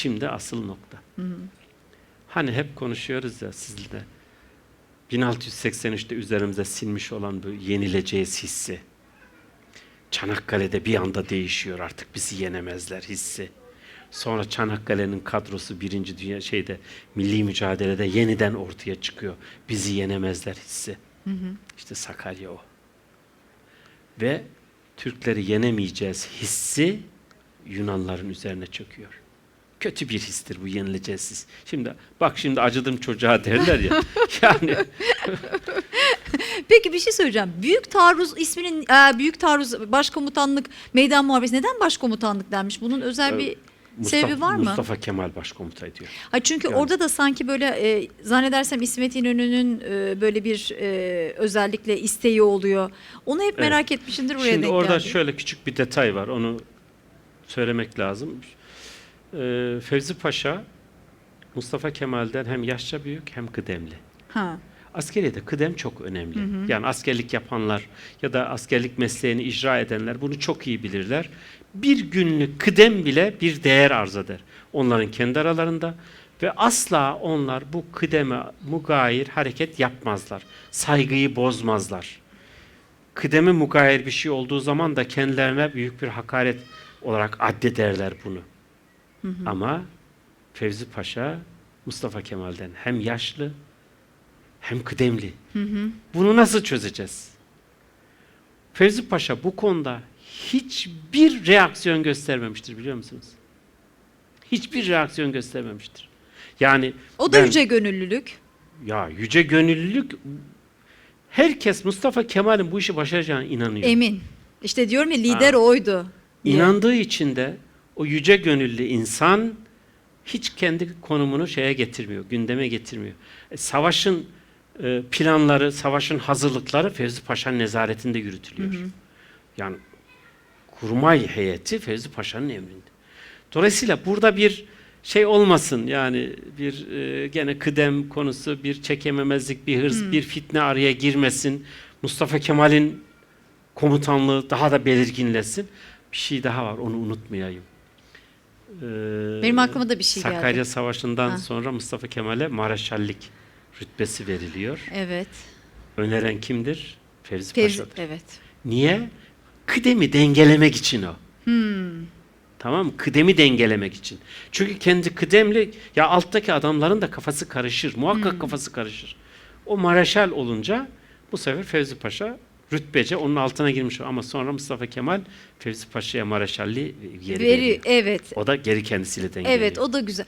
Şimdi asıl nokta. Hani hep konuşuyoruz ya sizle. 1683'te üzerimize sinmiş olan bu yenileceğiz hissi. Çanakkale'de bir anda değişiyor artık bizi yenemezler hissi. Sonra Çanakkale'nin kadrosu birinci dünya şeyde milli mücadelede yeniden ortaya çıkıyor. Bizi yenemezler hissi. İşte Sakarya o. Ve Türkleri yenemeyeceğiz hissi Yunanların üzerine çöküyor. Kötü bir histir bu yenileceğiz. Şimdi bak şimdi acıdım çocuğa derler ya. yani Peki bir şey söyleyeceğim. Büyük Taarruz isminin e, Büyük Taarruz Başkomutanlık Meydan Muharebesi neden başkomutanlık denmiş? Bunun özel bir Mustafa, sebebi var mı? Mustafa Kemal başkomuta ediyor. Ha çünkü Yani. orada da sanki böyle e, zannedersem İsmet İnönü'nün e, böyle bir e, özellikle isteği oluyor. Onu hep merak etmişimdir buraya Şimdi denk orada geldi. şöyle küçük bir detay var. Onu söylemek lazım. Ee, Fevzi Paşa Mustafa Kemal'den hem yaşça büyük hem kıdemli. Ha. Askeriyede kıdem çok önemli. Yani askerlik yapanlar ya da askerlik mesleğini icra edenler bunu çok iyi bilirler. Bir günlük kıdem bile bir değer arz eder. Onların kendi aralarında ve asla onlar bu kıdeme mugayir hareket yapmazlar. Saygıyı bozmazlar. Kıdeme mugayir bir şey olduğu zaman da kendilerine büyük bir hakaret olarak addederler bunu. Ama Fevzi Paşa Mustafa Kemal'den hem yaşlı hem kıdemli. Bunu nasıl çözeceğiz? Fevzi Paşa bu konuda hiçbir reaksiyon göstermemiştir biliyor musunuz? Hiçbir reaksiyon göstermemiştir. Yani O da ben- yüce gönüllülük. ya yüce gönüllülük herkes Mustafa Kemal'in bu işi başaracağına inanıyor. Emin. İşte diyorum ya lider Ha. oydu. İnandığı için de o yüce gönüllü insan hiç kendi konumunu şeye getirmiyor, gündeme getirmiyor. E, savaşın e, planları, savaşın hazırlıkları Fevzi Paşa'nın nezaretinde yürütülüyor. Yani kurmay heyeti Fevzi Paşa'nın emrinde. Dolayısıyla burada bir şey olmasın yani bir e, gene kıdem konusu, bir çekememezlik, bir hırs, bir fitne araya girmesin. Mustafa Kemal'in komutanlığı daha da belirginleşsin. Bir şey daha var onu unutmayayım. Ee, Benim aklıma da bir şey geldi. Sakarya Savaşı'ndan Ha. sonra Mustafa Kemal'e mareşallik rütbesi veriliyor. Evet. Öneren kimdir? Fevzi, Fevzi, Paşa'dır. evet. Niye? Kıdemi dengelemek için o. Hmm. Tamam mı? Kıdemi dengelemek için. Çünkü kendi kıdemli ya alttaki adamların da kafası karışır. Muhakkak Hmm. kafası karışır. O mareşal olunca bu sefer Fevzi Paşa rütbece onun altına girmiş ama sonra Mustafa Kemal Fevzi Paşa'ya mareşalliği geri Veri, veriyor. evet. O da geri kendisiyle dengeliyor. Evet o da güzel.